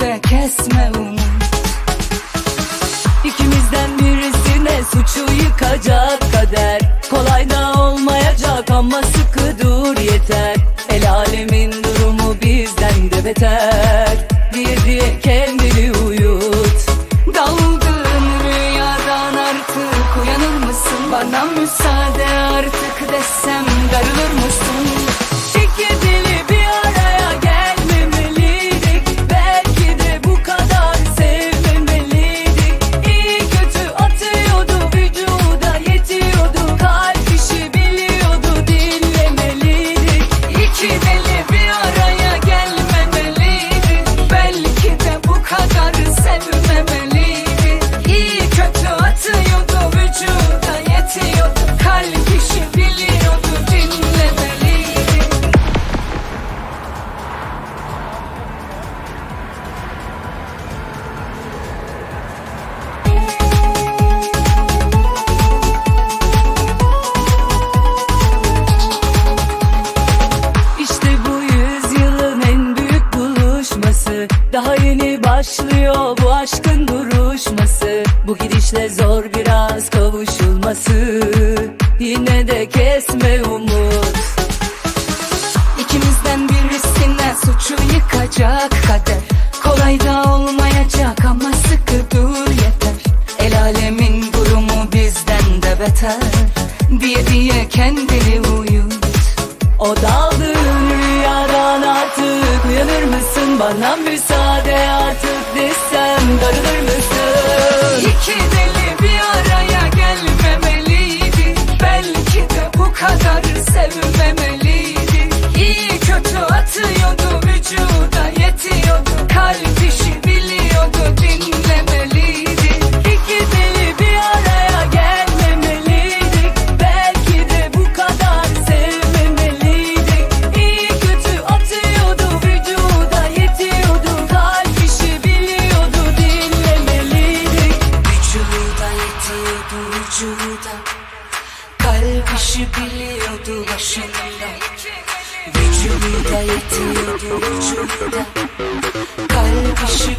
De kesme umut İkimizden birisine suçu yıkacak kader. Kolay da olmayacak ama sıkı dur yeter. El alemin durumu bizden de beter. Diye diye kendini uyut. Daldığın rüyadan artık uyanır mısın? Bana müsaade artık desem Daha yeni başlıyor bu aşkın duruşması. Bu gidişle zor biraz kavuşulması. Yine de kesme umut. İkimizden birisine suçu yıkacak kader. Kolay da olmayacak ama sıkı dur yeter. El alemin durumu bizden de beter. Diye diye kendini uyut. O daldığın Bana müsaade artık desem darılır mısın? İki deli bir araya gelmemeliydi Belki de bu kadar sevmemeliydi vücuda. Kalp işi biliyordu başında. Vücuda yetiyordu vücuda. Kalp işi